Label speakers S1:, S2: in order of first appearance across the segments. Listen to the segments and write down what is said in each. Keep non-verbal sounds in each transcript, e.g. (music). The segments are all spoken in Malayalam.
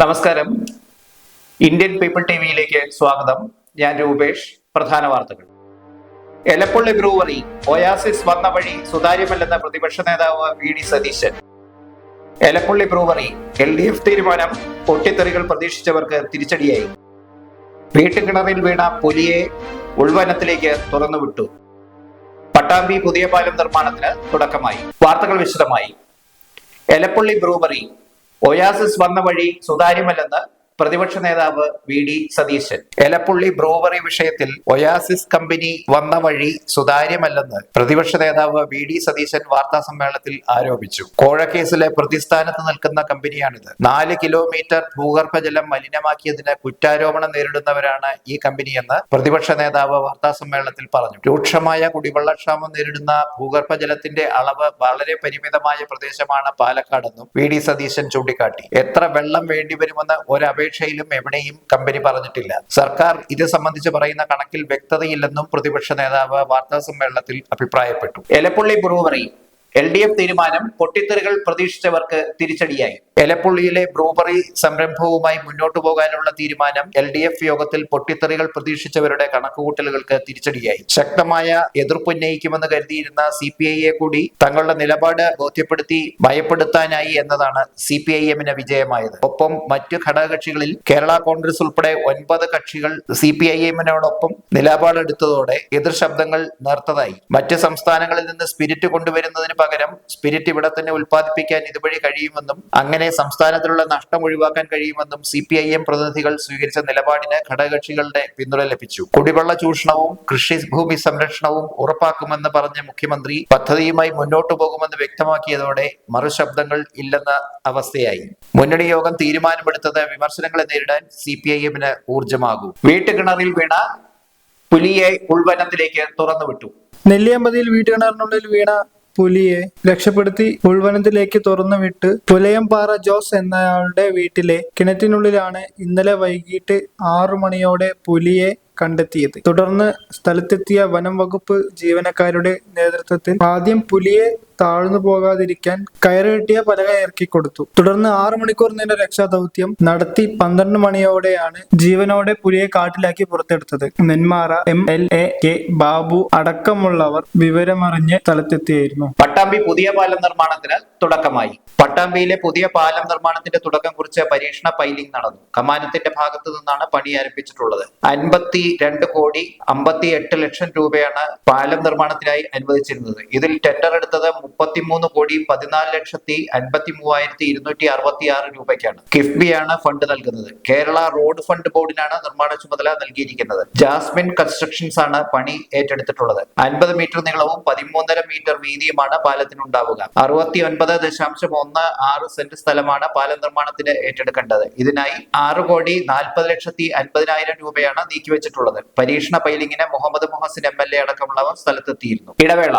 S1: നമസ്കാരം. ഇന്ത്യൻ പീപ്പിൾ ടി വിയിലേക്ക് സ്വാഗതം. ഞാൻ രൂപേഷ്. പ്രധാന വാർത്തകൾ. എലപ്പള്ളി ബ്രൂവറി ഒയാസിസ് വന്ന വഴി സുതാര്യമല്ലെന്ന പ്രതിപക്ഷ നേതാവ് V D Satheesan. Elappally brewery L D F തീരുമാനം പൊട്ടിത്തെറികൾ പ്രതീക്ഷിച്ചവർക്ക് തിരിച്ചടിയായി. വീട്ടുകിണറിൽ വീണ പുലിയെ ഉൾവനത്തിലേക്ക് തുറന്നുവിട്ടു. പട്ടാമ്പി പുതിയ പാലം നിർമ്മാണത്തിന് തുടക്കമായി. വാർത്തകൾ വിശദമായി. എലപ്പള്ളി ബ്രൂവറി ഒയാസിസ് വന്ന വഴി സുതാര്യമല്ലെന്ന് പ്രതിപക്ഷ നേതാവ് V D Satheesan. Elappully brewery വിഷയത്തിൽ ഒയാസിസ് കമ്പനി വന്ന വഴി സുതാര്യമല്ലെന്ന് പ്രതിപക്ഷ നേതാവ് വി ഡി സതീശൻ വാർത്താ സമ്മേളനത്തിൽ ആരോപിച്ചു. കോഴക്കേസിലെ പ്രതിസ്ഥാനത്ത് നിൽക്കുന്ന കമ്പനിയാണിത്. നാല് കിലോമീറ്റർ ഭൂഗർഭജലം മലിനമാക്കിയതിന് കുറ്റാരോപണം നേരിടുന്നവരാണ് ഈ കമ്പനിയെന്ന് പ്രതിപക്ഷ നേതാവ് വാർത്താ സമ്മേളനത്തിൽ പറഞ്ഞു. രൂക്ഷമായ കുടിവെള്ളക്ഷാമം നേരിടുന്ന ഭൂഗർഭജലത്തിന്റെ അളവ് വളരെ പരിമിതമായ പ്രദേശമാണ് പാലക്കാടെന്നും വി ഡി സതീശൻ ചൂണ്ടിക്കാട്ടി. എത്ര വെള്ളം വേണ്ടിവരുമെന്ന് ഒരപേക്ഷയിലും എവിടെയും കമ്പനി പറഞ്ഞിട്ടില്ല. സർക്കാർ ഇത് സംബന്ധിച്ച് പറയുന്ന കണക്കിൽ വ്യക്തതയില്ലെന്നും പ്രതിപക്ഷ നേതാവ് വാർത്താ സമ്മേളനത്തിൽ അഭിപ്രായപ്പെട്ടു. Elappally brewery. L D F തീരുമാനം പൊട്ടിത്തെറികൾ പ്രതീക്ഷിച്ചവർക്ക് തിരിച്ചടിയായി. എലപ്പുള്ളിയിലെ ബ്രൂബറി സംരംഭവുമായി മുന്നോട്ടു പോകാനുള്ള തീരുമാനം എൽ ഡി എഫ് യോഗത്തിൽ പൊട്ടിത്തെറികൾ പ്രതീക്ഷിച്ചവരുടെ കണക്കുകൂട്ടലുകൾക്ക് തിരിച്ചടിയായി. ശക്തമായ എതിർപ്പുന്നയിക്കുമെന്ന് കരുതിയിരുന്ന സി പി ഐയെ കൂടി തങ്ങളുടെ നിലപാട് ബോധ്യപ്പെടുത്തി ഭയപ്പെടുത്താനായി എന്നതാണ് സി പി ഐ എമ്മിന് വിജയമായത്. ഒപ്പം മറ്റു ഘടകകക്ഷികളിൽ കേരള കോൺഗ്രസ് ഉൾപ്പെടെ ഒൻപത് കക്ഷികൾ സി പി ഐ എമ്മിനോടൊപ്പം നിലപാടെടുത്തതോടെ എതിർ ശബ്ദങ്ങൾ നേർത്തതായി. മറ്റ് സംസ്ഥാനങ്ങളിൽ നിന്ന് സ്പിരിറ്റ് കൊണ്ടുവരുന്നതിന് പകരം സ്പിരിറ്റ് ഇവിടെ തന്നെ ഉൽപ്പാദിപ്പിക്കാൻ ഇതുവഴി കഴിയുമെന്നും അങ്ങനെ സംസ്ഥാനത്തിലുള്ള നഷ്ടം ഒഴിവാക്കാൻ കഴിയുമെന്നും സി പി ഐ എം പ്രതിനിധികൾ സ്വീകരിച്ച നിലപാടിന് ഘടകകക്ഷികളുടെ പിന്തുണ ലഭിച്ചു. കുടിവെള്ള ചൂഷണവും കൃഷി ഭൂമി സംരക്ഷണവും ഉറപ്പാക്കുമെന്ന് പറഞ്ഞ മുഖ്യമന്ത്രി പദ്ധതിയുമായി മുന്നോട്ടു പോകുമെന്ന് വ്യക്തമാക്കിയതോടെ മറുശബ്ദങ്ങൾ ഇല്ലെന്ന അവസ്ഥയായി. മുന്നണി യോഗം തീരുമാനമെടുത്തത് വിമർശനങ്ങളെ നേരിടാൻ സി പി ഐ എമ്മിന് ഊർജമാകും വീട്ടുകിണറിൽ വീണ പുലിയെ ഉൾവനത്തിലേക്ക് തുറന്നുവിട്ടു.
S2: നെല്ലിയമ്പതിയിൽ വീട്ടുകിണറിനുള്ളിൽ വീണ പുലിയെ രക്ഷപ്പെടുത്തി ഉൾവനത്തിലേക്ക് തുറന്നുവിട്ട് പുലയംപാറ ജോസ് എന്നയാളുടെ വീട്ടിലെ കിണറ്റിനുള്ളിലാണ് ഇന്നലെ വൈകിട്ട് ആറു മണിയോടെ പുലിയെ കണ്ടെത്തിയത്. തുടർന്ന് സ്ഥലത്തെത്തിയ വനം വകുപ്പ് ജീവനക്കാരുടെ നേതൃത്വത്തിൽ ആദ്യം പുലിയെ താഴ്ന്നു പോകാതിരിക്കാൻ കയറുകെട്ടിയ പലക ഇറക്കി കൊടുത്തു. തുടർന്ന് ആറു മണിക്കൂർ നീണ്ട രക്ഷാദൗത്യം നടത്തി പന്ത്രണ്ട് മണിയോടെയാണ് ജീവനോടെ പുലിയെ കാട്ടിലാക്കി പുറത്തെടുത്തത്. Nenmara M. L. A. K. Babu അടക്കമുള്ളവർ വിവരമറിഞ്ഞ് സ്ഥലത്തെത്തിയായിരുന്നു.
S1: പട്ടാമ്പി പുതിയ പാലം നിർമ്മാണത്തിന് തുടക്കമായി. പട്ടാമ്പിയിലെ പുതിയ പാലം നിർമ്മാണത്തിന്റെ തുടക്കം കുറിച്ച് പരീക്ഷണ പൈലിംഗ് നടന്നു. കമാനത്തിന്റെ ഭാഗത്തു നിന്നാണ് പണി ആരംഭിച്ചിട്ടുള്ളത്. അൻപത്തി രണ്ട് കോടി അമ്പത്തി എട്ട് ലക്ഷം രൂപയാണ് പാലം നിർമ്മാണത്തിനായി അനുവദിച്ചിരുന്നത്. ഇതിൽ ടെൻഡർ എടുത്തത് മുപ്പത്തിമൂന്ന് കോടി പതിനാല് ലക്ഷത്തി അൻപത്തി മൂവായിരത്തി ഇരുന്നൂറ്റി അറുപത്തി ആറ് രൂപയ്ക്കാണ് കിഫ്ബിയാണ് ഫണ്ട് നൽകുന്നത്. കേരള റോഡ് ഫണ്ട് ബോർഡിനാണ് നിർമ്മാണ ചുമതല നൽകിയിരിക്കുന്നത്. ജാസ്മിൻ കൺസ്ട്രക്ഷൻസ് ആണ് പണി ഏറ്റെടുത്തിട്ടുള്ളത്. അൻപത് മീറ്റർ നീളവും പതിമൂന്നര മീറ്റർ വീതിയുമാണ് പാലത്തിനുണ്ടാവുക. അറുപത്തി ഒൻപത് ദശാംശം ഒന്ന് ആറ് സെന്റ് സ്ഥലമാണ് പാലം നിർമ്മാണത്തിന് ഏറ്റെടുക്കേണ്ടത്. ഇതിനായി ആറ് കോടി നാൽപ്പത് ലക്ഷത്തി അൻപതിനായിരം രൂപയാണ് നീക്കിവെച്ചിട്ടുള്ളത്. പരീക്ഷണ പൈലിങ്ങിന് Muhammad Muhsin M L A അടക്കമുള്ളവർ സ്ഥലത്തെത്തിയിരുന്നു. ഇടവേള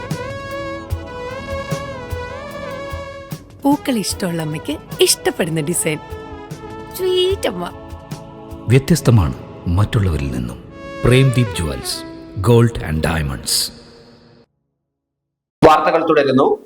S3: പൂക്കൾ ഇഷ്ടമുള്ള അമ്മയ്ക്ക് ഇഷ്ടപ്പെടുന്ന ഡിസൈൻ സ്വീറ്റ് അമ്മ.
S4: വ്യത്യസ്തമാണ് മറ്റുള്ളവരിൽ നിന്നും. Premdeep jewels gold and diamonds.
S1: വാർത്തകൾ തുടരുന്നു.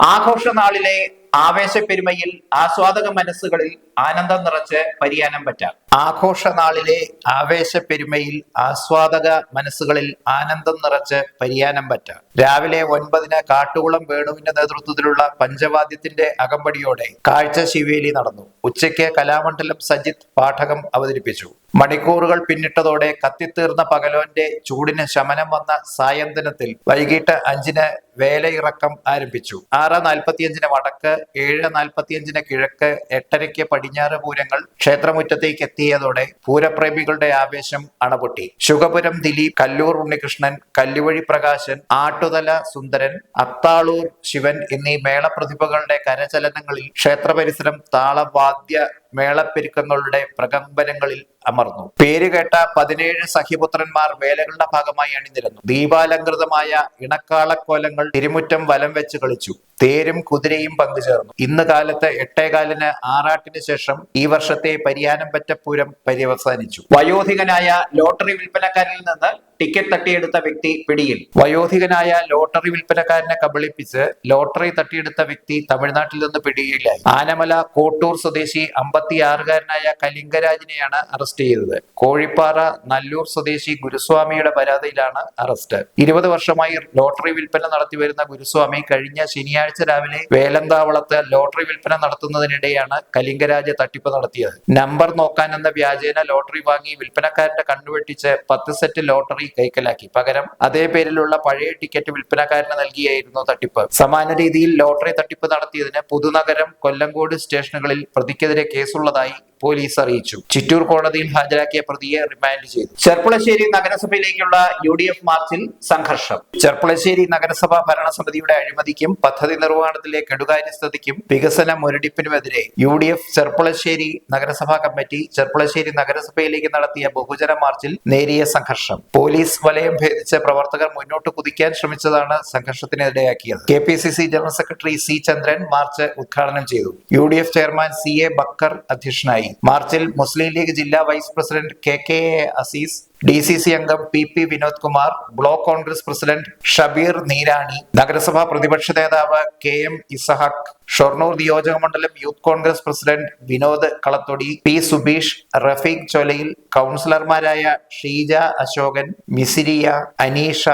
S1: ആഘോഷനാളിലെ ആവേശപ്പെരുമയിൽ ആസ്വാദക മനസ്സുകളിൽ ആനന്ദം നിറച്ച് പരിയാനം പറ്റാം. ആഘോഷ നാളിലെ ആവേശപ്പെരുമയിൽ ആസ്വാദക മനസ്സുകളിൽ ആനന്ദം നിറച്ച് പരിയാനം പറ്റാം. രാവിലെ ഒൻപതിന് കാട്ടുകുളം വേണുവിന്റെ നേതൃത്വത്തിലുള്ള പഞ്ചവാദ്യത്തിന്റെ അകമ്പടിയോടെ കാഴ്ച ശിവേലി നടന്നു. ഉച്ചയ്ക്ക് കലാമണ്ഡലം സജിത് പാഠകം അവതരിപ്പിച്ചു. മണിക്കൂറുകൾ പിന്നിട്ടതോടെ കത്തിത്തീർന്ന പകലോന്റെ ചൂടിന് ശമനം വന്ന സായന്തനത്തിൽ വൈകിട്ട് അഞ്ചിന് വേലയിറക്കം ആരംഭിച്ചു. ആറ് നാൽപ്പത്തിയഞ്ചിന് വടക്ക് ഏഴ് നാൽപ്പത്തിയഞ്ചിന് കിഴക്ക് എട്ടരയ്ക്ക് പടിഞ്ഞാറ് പൂരങ്ങൾ ക്ഷേത്രമുറ്റത്തേക്ക് എത്തിയതോടെ പൂരപ്രേമികളുടെ ആവേശം അണപൊട്ടി. ശുഗപുരം ദിലീപ് കല്ലൂർ ഉണ്ണികൃഷ്ണൻ കല്ലുവഴി പ്രകാശൻ ആട്ടുതല സുന്ദരൻ അത്താളൂർ ശിവൻ എന്നീ മേളപ്രതിഭകളുടെ കരചലനങ്ങളിൽ ക്ഷേത്ര പരിസരം താളവാദ്യ മേളപ്പെരുക്കങ്ങളുടെ പ്രകമ്പനങ്ങളിൽ അമർന്നു. പേരുകേട്ട പതിനേഴ് സഖ്യപുത്രന്മാർ വേലകളുടെ ഭാഗമായി അണിനിരന്നു. ദീപാലങ്കൃതമായ ഇണക്കാളക്കോലങ്ങൾ തിരുമുറ്റം വലം വെച്ച് കളിച്ചു. തേരും കുതിരയും പങ്കുചേർന്നു. ഇന്ന് കാലത്ത് എട്ടേകാലിന് ആറാട്ടിന് ശേഷം ഈ വർഷത്തെ പരിയാനം പറ്റപ്പൂരം പര്യവസാനിച്ചു. വയോധികനായ ലോട്ടറി വിൽപ്പനക്കാരിൽ നിന്ന് ടിക്കറ്റ് തട്ടിയെടുത്ത വ്യക്തി പിടിയിൽ. വയോധികനായ ലോട്ടറി വിൽപ്പനക്കാരനെ കബളിപ്പിച്ച് ലോട്ടറി തട്ടിയെടുത്ത വ്യക്തി തമിഴ്നാട്ടിൽ നിന്ന് പിടിയിലായി. ആനമല കോട്ടൂർ സ്വദേശി അമ്പത്തിയാറുകാരനായ കലിംഗരാജിനെയാണ് അറസ്റ്റ് ചെയ്തത്. കോഴിപ്പാറ നല്ലൂർ സ്വദേശി ഗുരുസ്വാമിയുടെ പരാതിയിലാണ് അറസ്റ്റ്. ഇരുപത് വർഷമായി ലോട്ടറി വിൽപ്പന നടത്തിവരുന്ന ഗുരുസ്വാമി കഴിഞ്ഞ ശനിയാഴ്ച രാവിലെ വേലന്താവളത്ത് ലോട്ടറി വിൽപ്പന നടത്തുന്നതിനിടെയാണ് കലിംഗരാജ് തട്ടിപ്പ് നടത്തിയത്. നമ്പർ നോക്കാൻ എന്ന വ്യാജേന ലോട്ടറി വാങ്ങി വിൽപ്പനക്കാരന്റെ കണ്ണുവെട്ടിച്ച് പത്ത് സെറ്റ് ലോട്ടറി കൈക്കലാക്കി പകരം അതേ പേരിലുള്ള പഴയ ടിക്കറ്റ് വിൽപ്പനക്കാരന് നൽകിയായിരുന്നു തട്ടിപ്പ്. സമാന രീതിയിൽ ലോട്ടറി തട്ടിപ്പ് നടത്തിയതിന് പുതുനഗരം കൊല്ലങ്കോട് സ്റ്റേഷനുകളിൽ പ്രതിക്കെതിരെ കേസുള്ളതായി പോലീസ് അറിയിച്ചു. ചിറ്റൂർ കോടതിയിൽ ഹാജരാക്കിയ പ്രതിയെ റിമാൻഡ് ചെയ്തു. ചെർപ്പുളശ്ശേരി നഗരസഭയിലേക്കുള്ള യു ഡി എഫ് മാർച്ചിൽ സംഘർഷം. ചെർപ്പുളശ്ശേരി നഗരസഭാ ഭരണസമിതിയുടെ അഴിമതിക്കും പദ്ധതി നിർവഹണത്തിലെ കെടുകാര്യസ്ഥതയ്ക്കും വികസന മുരടിപ്പിനുമെതിരെ യു ഡി എഫ് ചെർപ്പുളശ്ശേരി നഗരസഭാ കമ്മിറ്റി ചെർപ്പുളശ്ശേരി നഗരസഭയിലേക്ക് നടത്തിയ ബഹുജന മാർച്ചിൽ നേരിയ സംഘർഷം. പോലീസ് വലയം ഭേദിച്ച് പ്രവർത്തകർ മുന്നോട്ട് കുതിക്കാൻ ശ്രമിച്ചതാണ് സംഘർഷത്തിനിടയാക്കിയത്. K P C C general secretary C Chandran march ഉദ്ഘാടനം ചെയ്തു. U D F chairman C A Bakkar അധ്യക്ഷനായി. മാർച്ചിൽ മുസ്ലിം ലീഗ് ജില്ലാ vice president K K A Azeez D C C അംഗം P P Vinod Kumar block Congress president Shabeer Neerani നഗരസഭാ പ്രതിപക്ഷ നേതാവ് കെ എം ഇസഹാക്ക് ഷൊർണൂർ നിയോജക മണ്ഡലം youth Congress president Vinod Kalathodi P Subeesh Rafeeq Cholayil കൗൺസിലർമാരായ ഷീജ അശോകൻ മിസിരിയ അനീഷ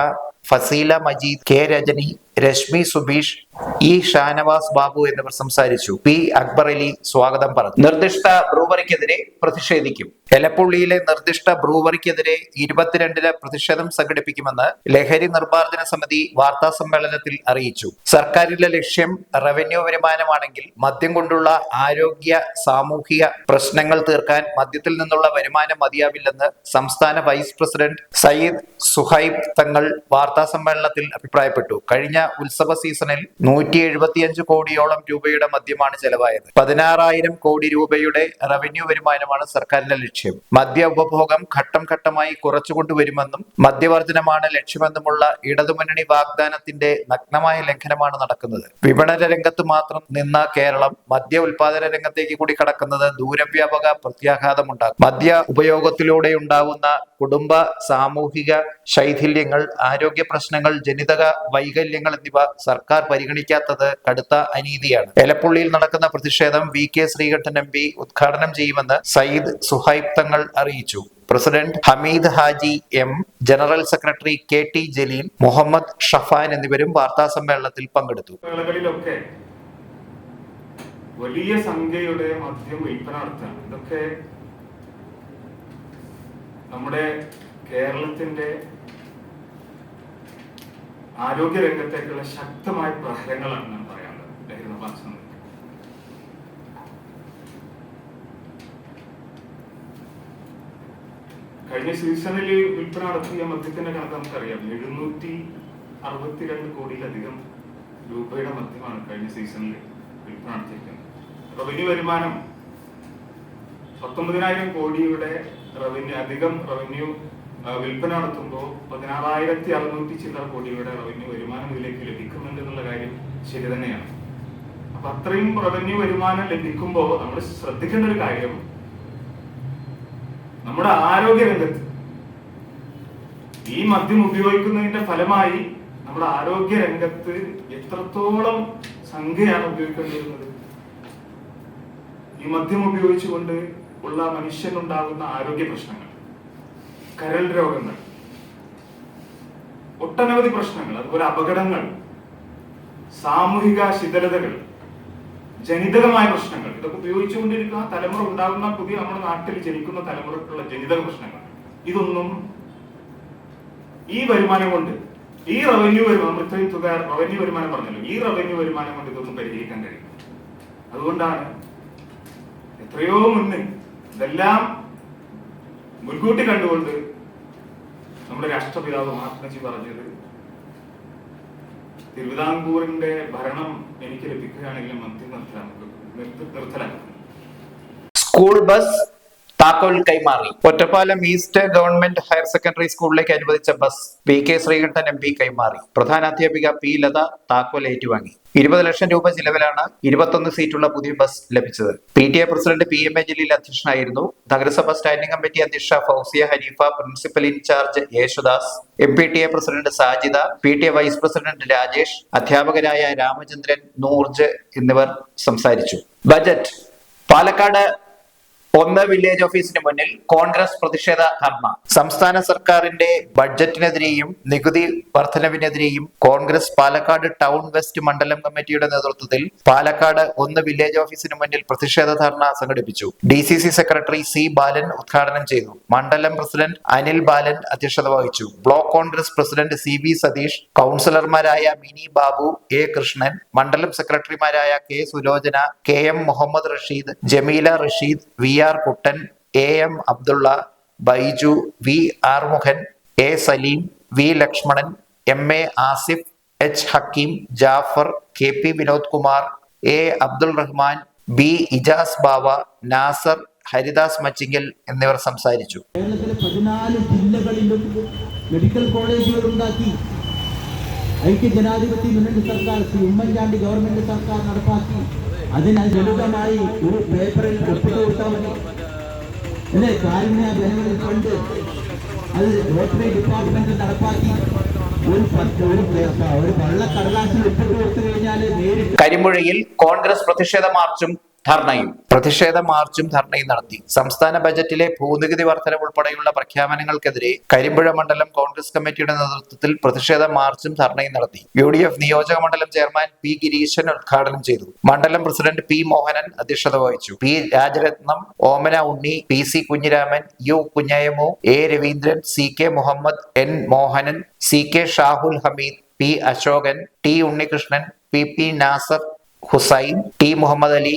S1: ഫസീല മജീദ് കെ രജനി രശ്മി സുബീഷ് ഇ ഷാനവാസ് ബാബു എന്നിവർ സംസാരിച്ചു. പി അക്ബർ അലി സ്വാഗതം പറഞ്ഞു. നിർദ്ദിഷ്ട ബ്രൂവറിക്കെതിരെ പ്രതിഷേധിക്കും. എലപ്പുള്ളിയിലെ നിർദ്ദിഷ്ട ബ്രൂവറിക്കെതിരെ ഇരുപത്തിരണ്ടിന് പ്രതിഷേധം സംഘടിപ്പിക്കുമെന്ന് ലഹരി നിർമ്മാർജന സമിതി വാർത്താ സമ്മേളനത്തിൽ അറിയിച്ചു. സർക്കാരിന്റെ ലക്ഷ്യം റവന്യൂ വരുമാനമാണെങ്കിൽ മദ്യം കൊണ്ടുള്ള ആരോഗ്യ സാമൂഹിക പ്രശ്നങ്ങൾ തീർക്കാൻ മദ്യത്തിൽ നിന്നുള്ള വരുമാനം മതിയാവില്ലെന്ന് സംസ്ഥാന വൈസ് പ്രസിഡന്റ് സയ്യിദ് സുഹൈബ് തങ്ങൾ വാർത്താ സമ്മേളനത്തിൽ അഭിപ്രായപ്പെട്ടു. കഴിഞ്ഞ ഉത്സവ സീസണിൽ നൂറ്റി എഴുപത്തിയഞ്ച് കോടിയോളം രൂപയുടെ മദ്യമാണ് ചെലവായത്. പതിനാറായിരം കോടി രൂപയുടെ റവന്യൂ വരുമാനമാണ് സർക്കാരിന്റെ ലക്ഷ്യം. മദ്യ ഉപഭോഗം ഘട്ടം ഘട്ടമായി കുറച്ചുകൊണ്ടുവരുമെന്നും മദ്യവർജനമാണ് ലക്ഷ്യമെന്നുമുള്ള ഇടതുമുന്നണി വാഗ്ദാനത്തിന്റെ നഗ്നമായ ലംഘനമാണ് നടക്കുന്നത്. വിപണന രംഗത്ത് മാത്രം നിന്ന കേരളം മദ്യ ഉൽപാദന രംഗത്തേക്ക് കൂടി കടക്കുന്നത് ദൂരവ്യാപക പ്രത്യാഘാതമുണ്ടാകും മദ്യ ഉപയോഗത്തിലൂടെ ഉണ്ടാവുന്ന കുടുംബ സാമൂഹിക ശൈഥില്യങ്ങൾ ആരോഗ്യ പ്രശ്നങ്ങൾ ജനിതക വൈകല്യങ്ങൾ എന്നിവ സർക്കാർ പരിഗണിക്കാത്തത് കടുത്ത അനീതിയാണ്. എലപ്പുള്ളിയിൽ നടക്കുന്ന പ്രതിഷേധം V K Sreekandan M P ഉദ്ഘാടനം ചെയ്യുമെന്ന് സയ്യിദ് സുഹൈബ് തങ്ങൾ അറിയിച്ചു. President Hameed Haji M general secretary K T Jaleel Muhammad Shafan എന്നിവരും വാർത്താ സമ്മേളനത്തിൽ പങ്കെടുത്തു.
S5: വലിയ സംഖ്യയുടെ മദ്യം വിൽപ്പനാർത്ഥമാണ് ഇതൊക്കെ നമ്മുടെ കേരളത്തിന്റെ ആരോഗ്യ രംഗത്തേക്കുള്ള ശക്തമായ പ്രഹരങ്ങളാണ് ഞാൻ പറയാനുള്ളത്. കഴിഞ്ഞ സീസണിൽ വിൽപ്പന നടത്തിയ മദ്യത്തിന്റെ കണക്ക് നമുക്കറിയാം. എഴുന്നൂറ്റി അറുപത്തിരണ്ട് കോടിയിലധികം രൂപയുടെ മദ്യമാണ് കഴിഞ്ഞ സീസണിൽ വിൽപ്പന നടത്തിയിരിക്കുന്നത്. റവന്യൂ വരുമാനം പത്തൊമ്പതിനായിരം കോടിയുടെ റവന്യൂ അധികം റവന്യൂ വിൽപ്പന നടത്തുമ്പോൾ പതിനാറായിരത്തി അറുന്നൂറ്റി ചില്ലറ രൂപയുടെ റവന്യൂ വരുമാനം ഇതിലേക്ക് ലഭിക്കുന്നുണ്ട് എന്നുള്ള കാര്യം ശരി തന്നെയാണ്. അപ്പൊ അത്രയും റവന്യൂ വരുമാനം ലഭിക്കുമ്പോൾ നമ്മൾ ശ്രദ്ധിക്കേണ്ട ഒരു കാര്യം നമ്മുടെ ആരോഗ്യ രംഗത്ത് ഈ മദ്യം ഉപയോഗിക്കുന്നതിന്റെ ഫലമായി നമ്മുടെ ആരോഗ്യ രംഗത്ത് എത്രത്തോളം സംഖ്യയാണ് ഉപയോഗിക്കേണ്ടി വരുന്നത്? ഈ മദ്യം ഉപയോഗിച്ചുകൊണ്ട് ഉള്ള മനുഷ്യനുണ്ടാകുന്ന ആരോഗ്യ പ്രശ്നങ്ങൾ. കരൾ രോഗങ്ങൾ ഒട്ടനവധി പ്രശ്നങ്ങൾ അതുപോലെ അപകടങ്ങൾ സാമൂഹിക ശിഥിലതകൾ ജനിതകമായ പ്രശ്നങ്ങൾ ഇതൊക്കെ ഉപയോഗിച്ചുകൊണ്ടിരിക്കുന്ന തലമുറ ഉണ്ടാകുന്ന പുതിയ നമ്മുടെ നാട്ടിൽ ജനിക്കുന്ന തലമുറക്കുള്ള ജനിതക പ്രശ്നങ്ങൾ. ഇതൊന്നും ഈ വരുമാനം കൊണ്ട് ഈ റവന്യൂ വരുമാനം നമ്മൾ തുക റവന്യൂ വരുമാനം പറഞ്ഞല്ലോ ഈ റവന്യൂ വരുമാനം കൊണ്ട് ഇതൊന്നും പരിഹരിക്കാൻ കഴിയും അതുകൊണ്ടാണ് എത്രയോ മുന്നേ ഇതെല്ലാം മുൻകൂട്ടി കണ്ടുകൊണ്ട് നമ്മുടെ രാഷ്ട്രപിതാവ് മഹാത്മജി പറഞ്ഞത് തിരുവിതാംകൂറിന്റെ ഭരണം എനിക്ക് ലഭിക്കുകയാണെങ്കിൽ മന്ത്രി നിർത്തലാക്കും നിർത്ത- നിർത്തലാക്കും.
S1: സ്കൂൾ ബസ് താക്കോൽ കൈമാറി. Ottapalam east government higher secondary സ്കൂളിലേക്ക് അനുവദിച്ച bus P K Sreekandan M P കൈമാറി. പ്രധാന അധ്യാപിക പി ലത താക്കോൽ ഏറ്റുവാങ്ങി. ഇരുപത് ലക്ഷം രൂപ ചിലവിലാണ് ഇരുപത്തൊന്ന് സീറ്റുള്ള പുതിയ ബസ് ലഭിച്ചത്. P T A president P M A Jaleel അധ്യക്ഷനായിരുന്നു. നഗരസഭ സ്റ്റാൻഡിംഗ് കമ്മിറ്റി അധ്യക്ഷ Fousiya Haneefa principal in charge Yesudas M P T A president Sajida P T A vice president Rajesh അധ്യാപകരായ രാമചന്ദ്രൻ നൂർജ് എന്നിവർ സംസാരിച്ചു. ബജറ്റ്. പാലക്കാട് ഒന്ന് വില്ലേജ് ഓഫീസിന് മുന്നിൽ കോൺഗ്രസ് പ്രതിഷേധ ധർമ്മ. സംസ്ഥാന സർക്കാരിന്റെ ബഡ്ജറ്റിനെതിരെയും നികുതി വർധനവിനെതിരെയും കോൺഗ്രസ് പാലക്കാട് ടൗൺ വെസ്റ്റ് മണ്ഡലം കമ്മിറ്റിയുടെ നേതൃത്വത്തിൽ പാലക്കാട് ഒന്ന് വില്ലേജ് ഓഫീസിന് മുന്നിൽ പ്രതിഷേധ ധർണ സംഘടിപ്പിച്ചു. D C C secretary C Balan ഉദ്ഘാടനം ചെയ്തു. മണ്ഡലം പ്രസിഡന്റ് അനിൽ ബാലൻ അധ്യക്ഷത വഹിച്ചു. Block Congress president C Satheesh കൗൺസിലർമാരായ മിനി ബാബു എ കൃഷ്ണൻ മണ്ഡലം സെക്രട്ടറിമാരായ K Sulochana K M Muhammad Rasheed Jameela Rasheed V R Kuttan A M Abdulla Baiju V Arumughan A Saleem V Lakshmanan M A Asif H Hakeem Jafar K P Vinod Kumar A Abdul Rahman B Ijas Bava Nasar Haridas Machingal എന്നിവർ സംസാരിച്ചു.
S6: കേരളത്തിലെ പതിനാല് ജില്ലകളിലും മെഡിക്കൽ കോളേജുകൾ ഉണ്ടാക്കി. ഐക്യ ജനാധിപത്യ മുന്നണി സർക്കാർ ഉമ്മൻചാണ്ടി ഗവൺമെന്റ് സർക്കാർ നടപ്പാക്കി. അതിന് ലളിതമായി ഒരു പേപ്പറിൽ ഒപ്പിട്ട് കൊടുത്താൽ മതി. അല്ലേ? കാരുണ്യ ജനങ്ങളിൽ ഫണ്ട് അത് ലോട്ടറി ഡിപ്പാർട്ട്മെന്റ് നടപ്പാക്കി.
S1: കരിമ്പുഴയിൽ കോൺഗ്രസ് പ്രതിഷേധ മാർച്ചും ധർണയും. പ്രതിഷേധ മാർച്ചും ധർണയും നടത്തി. സംസ്ഥാന ബജറ്റിലെ ഭൂനികുതി വർധനം ഉൾപ്പെടെയുള്ള പ്രഖ്യാപനങ്ങൾക്കെതിരെ കരിമ്പുഴ മണ്ഡലം കോൺഗ്രസ് കമ്മിറ്റിയുടെ നേതൃത്വത്തിൽ പ്രതിഷേധ മാർച്ചും ധർണയും നടത്തി. യു ഡി എഫ് നിയോജക മണ്ഡലം ചെയർമാൻ പി ഗിരീശൻ ഉദ്ഘാടനം ചെയ്തു. മണ്ഡലം പ്രസിഡന്റ് പി മോഹനൻ അധ്യക്ഷത വഹിച്ചു. P Rajarathnam Omana Unni P C Kunhiraman U Kunhayamu A Raveendran C K Muhammad N Mohanan C K Shahul Hameed P Ashokan T Unnikrishnan P P Nasar Hussain T Muhammad Ali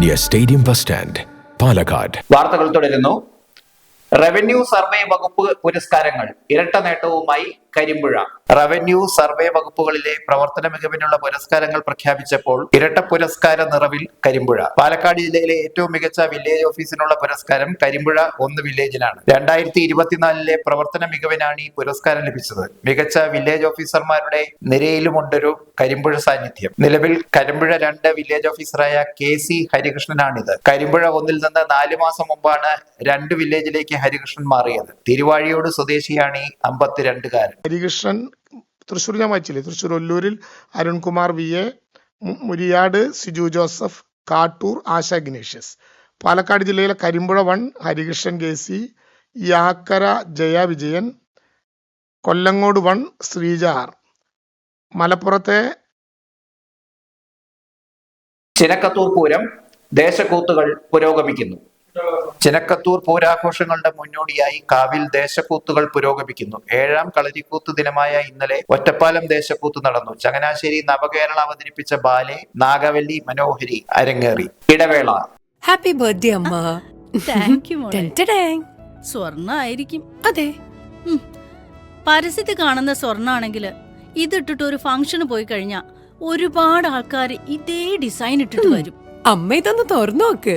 S7: near stadium bus stand Palakkad
S1: വാർത്തകൾ തുടരുന്നു. റവന്യൂ സർവേ വകുപ്പ് പുരസ്കാരങ്ങൾ. ഇരട്ട നേട്ടവുമായി കരിമ്പുഴ. റവന്യൂ സർവേ വകുപ്പുകളിലെ പ്രവർത്തന മികവിനുള്ള പുരസ്കാരങ്ങൾ പ്രഖ്യാപിച്ചപ്പോൾ ഇരട്ട പുരസ്കാര നിറവിൽ കരിമ്പുഴ. പാലക്കാട് ജില്ലയിലെ ഏറ്റവും മികച്ച വില്ലേജ് ഓഫീസിനുള്ള പുരസ്കാരം കരിമ്പുഴ ഒന്ന് വില്ലേജിനാണ് രണ്ടായിരത്തി ഇരുപത്തിനാലിലെ പ്രവർത്തന മികവിനാണ് ഈ പുരസ്കാരം ലഭിച്ചത്. മികച്ച വില്ലേജ് ഓഫീസർമാരുടെ നിരയിലുമുണ്ടൊരു കരിമ്പുഴ സാന്നിധ്യം. നിലവിൽ കരിമ്പുഴ രണ്ട് വില്ലേജ് ഓഫീസറായ കെ സി ഹരികൃഷ്ണനാണിത്. കരിമ്പുഴ ഒന്നിൽ നിന്ന് നാല് മാസം മുമ്പാണ് രണ്ട് വില്ലേജിലേക്ക് ഹരികൃഷ്ണൻ മാറിയത്. തിരുവാഴിയോട് സ്വദേശിയാണ് ഈ അമ്പത്തിരണ്ടുകാരൻ.
S8: ഹരികൃഷ്ണൻ തൃശ്ശൂർ ഞാൻ വായിച്ചില്ലേ? തൃശ്ശൂർ ഒല്ലൂരിൽ Arunkumar V. A. Muriyad Siju Joseph Kattoor Asha ഗിനേഷ്യസ് പാലക്കാട് ജില്ലയിലെ Karimpuzha one Harikrishnan K. C Yakkara Jaya Vijayan Kollengode one Sreeja R. മലപ്പുറത്തെ
S1: ചിനക്കത്തൂർ പൂരം ദേശക്കൂത്തുകൾ പുരോഗമിക്കുന്നു. ചിനക്കത്തൂർ പൂരാഘോഷങ്ങളുടെ മുന്നോടിയായി കാവിൽ ദേശക്കൂത്തുകൾ പുരോഗമിക്കുന്നു. ഏഴാം കളരിക്കൂത്ത് ദിനമായ ഇന്നലെ ഒറ്റപ്പാലം ദേശക്കൂത്ത് നടന്നു. ചങ്ങനാശ്ശേരി നവകേരള അവതരിപ്പിച്ച ബാലെ നാഗവല്ലി മനോഹരി അരങ്ങേറി. ഇടവേള.
S3: ഹാപ്പി ബർത്ത്ഡേ അമ്മ.
S9: താങ്ക് യു മോളെ. (laughs) സ്വർണ ആയിരിക്കും
S3: അതെ.
S9: പരസ്യത്തിൽ കാണുന്ന സ്വർണാണെങ്കിൽ ഇതിട്ടിട്ട് ഒരു ഫംഗ്ഷന് പോയി കഴിഞ്ഞാ ഒരുപാട് ആൾക്കാർ ഇതേ ഡിസൈൻ ഇട്ടിട്ട് വരും.
S3: അമ്മ ഇതൊന്ന് തുറന്നു നോക്ക്.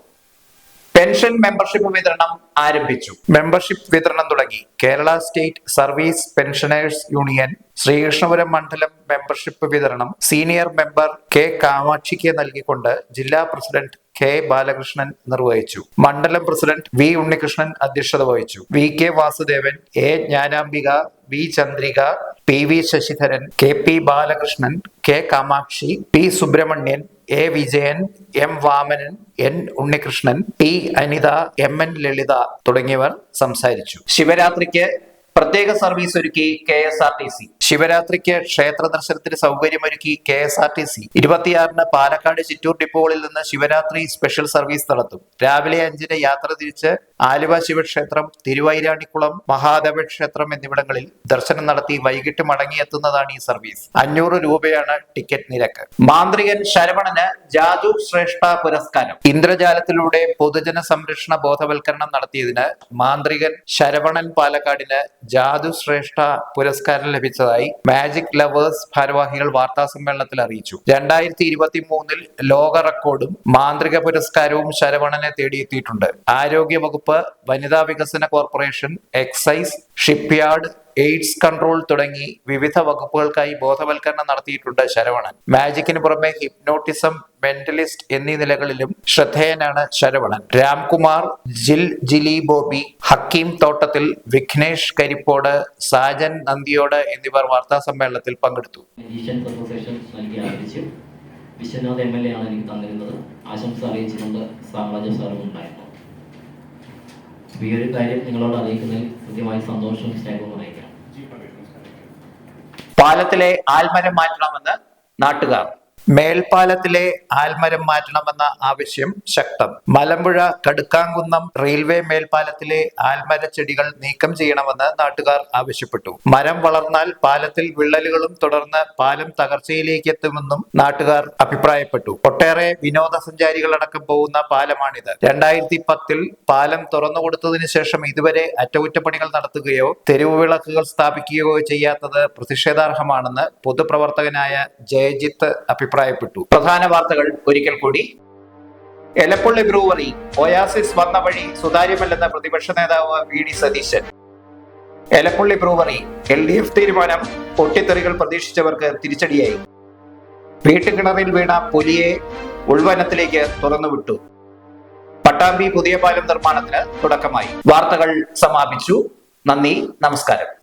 S1: പെൻഷൻ മെമ്പർഷിപ്പ് വിതരണം ആരംഭിച്ചു. മെമ്പർഷിപ്പ് വിതരണം തുടങ്ങി. Kerala state service pensioners union Sreekrishnapuram മണ്ഡലം മെമ്പർഷിപ്പ് വിതരണം സീനിയർ മെമ്പർ കെ കാമാക്ഷിക്ക് നൽകിക്കൊണ്ട് ജില്ലാ പ്രസിഡന്റ് കെ ബാലകൃഷ്ണൻ നിർവഹിച്ചു. മണ്ഡലം പ്രസിഡന്റ് വി ഉണ്ണികൃഷ്ണൻ അധ്യക്ഷത വഹിച്ചു. V K Vasudevan A Jnanambika V Chandrika P V Sasidharan K P Balakrishnan K Kamakshi P Subramanian A. Vijayan M. Vamanan N. Unnikrishnan P Anitha M. N. Lalitha തുടങ്ങിയവർ സംസാരിച്ചു. ശിവരാത്രിക്ക് പ്രത്യേക സർവീസ് ഒരുക്കി K. S. R. T. C. ശിവരാത്രിക്ക് ക്ഷേത്ര ദർശനത്തിന് സൗകര്യമൊരുക്കി K S R T C. ഇരുപത്തിയാറിന് പാലക്കാട് ചിറ്റൂർ ഡിപ്പോകളിൽ നിന്ന് ശിവരാത്രി സ്പെഷ്യൽ സർവീസ് നടത്തും. രാവിലെ അഞ്ചിന് യാത്ര തിരിച്ച് ആലുവ ശിവക്ഷേത്രം തിരുവൈരാണിക്കുളം മഹാദേവ ക്ഷേത്രം എന്നിവിടങ്ങളിൽ ദർശനം നടത്തി വൈകിട്ട് മടങ്ങിയെത്തുന്നതാണ് ഈ സർവീസ്. അഞ്ഞൂറ് രൂപയാണ് ടിക്കറ്റ് നിരക്ക്. മാന്ത്രികൻ ശരവണന് ജാതു ശ്രേഷ്ഠ പുരസ്കാരം. ഇന്ദ്രജാലത്തിലൂടെ പൊതുജന സംരക്ഷണ ബോധവൽക്കരണം നടത്തിയതിന് മാന്ത്രികൻ ശരവണൻ പാലക്കാടിന് ജാതു ശ്രേഷ്ഠ പുരസ്കാരം ലഭിച്ചതായി മാജിക് ലവേഴ്സ് ഭാരവാഹികൾ വാർത്താ സമ്മേളനത്തിൽ അറിയിച്ചു. രണ്ടായിരത്തി ഇരുപത്തി മൂന്നിൽ ലോക റെക്കോർഡും മാന്ത്രിക പുരസ്കാരവും ശരവണനെ തേടിയെത്തിയിട്ടുണ്ട്. ആരോഗ്യ വകുപ്പ് വനിതാ വികസന corporation excise shipyard AIDS control തുടങ്ങി വിവിധ വകുപ്പുകൾക്കായി ബോധവൽക്കരണം നടത്തിയിട്ടുണ്ട് ശരവണൻ. മാജിക്കിന് പുറമെ ഹിപ്നോട്ടിസം മെന്റലിസ്റ്റ് എന്നീ നിലകളിലും ശ്രദ്ധേയനാണ് ശരവണൻ. രാംകുമാർ ജിൽ ജിലി ബോബി ഹക്കീം തോട്ടത്തിൽ വിഘ്നേഷ് കരിപ്പോട് സാജൻ നന്ദിയോട് എന്നിവർ വാർത്താ സമ്മേളനത്തിൽ പങ്കെടുത്തു.
S10: വിശ്വനാഥ് എം എൽ എ ആണ് എനിക്ക് തന്നിരുന്നത്. ആശംസ അറിയിച്ചുകൊണ്ട് സാമ്രാജ്യ സാറും ഉണ്ടായിരുന്നു അപ്പോൾ ഈ ഒരു കാര്യം നിങ്ങളോട് അറിയിക്കുന്നതിൽ കൃത്യമായി സന്തോഷവും സ്നേഹവും അറിയിക്കാം.
S1: പാലത്തിലെ ആൽമരം മാറ്റണമെന്ന് നാട്ടുകാർ. മേൽപ്പാലത്തിലെ ആൽമരം മാറ്റണമെന്ന ആവശ്യം ശക്തം. മലമ്പുഴ കടുക്കാങ്കുന്നം റെയിൽവേ മേൽപ്പാലത്തിലെ ആൽമര ചെടികൾ നീക്കം ചെയ്യണമെന്ന് നാട്ടുകാർ ആവശ്യപ്പെട്ടു. മരം വളർന്നാൽ പാലത്തിൽ വിള്ളലുകളും തുടർന്ന് പാലം തകർച്ചയിലേക്ക് എത്തുമെന്നും നാട്ടുകാർ അഭിപ്രായപ്പെട്ടു. ഒട്ടേറെ വിനോദസഞ്ചാരികളടക്കം പോകുന്ന പാലമാണിത്. രണ്ടായിരത്തി പത്തിൽ പാലം തുറന്നുകൊടുത്തതിനു ശേഷം ഇതുവരെ അറ്റകുറ്റപ്പണികൾ നടത്തുകയോ തെരുവ് വിളക്കുകൾ സ്ഥാപിക്കുകയോ ചെയ്യാത്തത് പ്രതിഷേധാർഹമാണെന്ന് പൊതുപ്രവർത്തകനായ ജയജിത്ത് അഭിപ്രായപ്പെട്ടു. പ്രധാന വാർത്തകൾ ഒരിക്കൽ കൂടി. എലപ്പള്ളി ബ്രൂവറി ഒയാസിസ് വന്ന വഴി സുതാര്യമല്ലെന്ന പ്രതിപക്ഷ നേതാവ് V D Satheesan. Elappally brewery L D F തീരുമാനം പൊട്ടിത്തെറികൾ പ്രതീക്ഷിച്ചവർക്ക് തിരിച്ചടിയായി. വീട്ടുകിണറിൽ വീണ പുലിയെ ഉൾവനത്തിലേക്ക് തുറന്നുവിട്ടു. പട്ടാമ്പി പുതിയ പാലം നിർമ്മാണത്തിന് തുടക്കമായി. വാർത്തകൾ സമാപിച്ചു. നന്ദി നമസ്കാരം.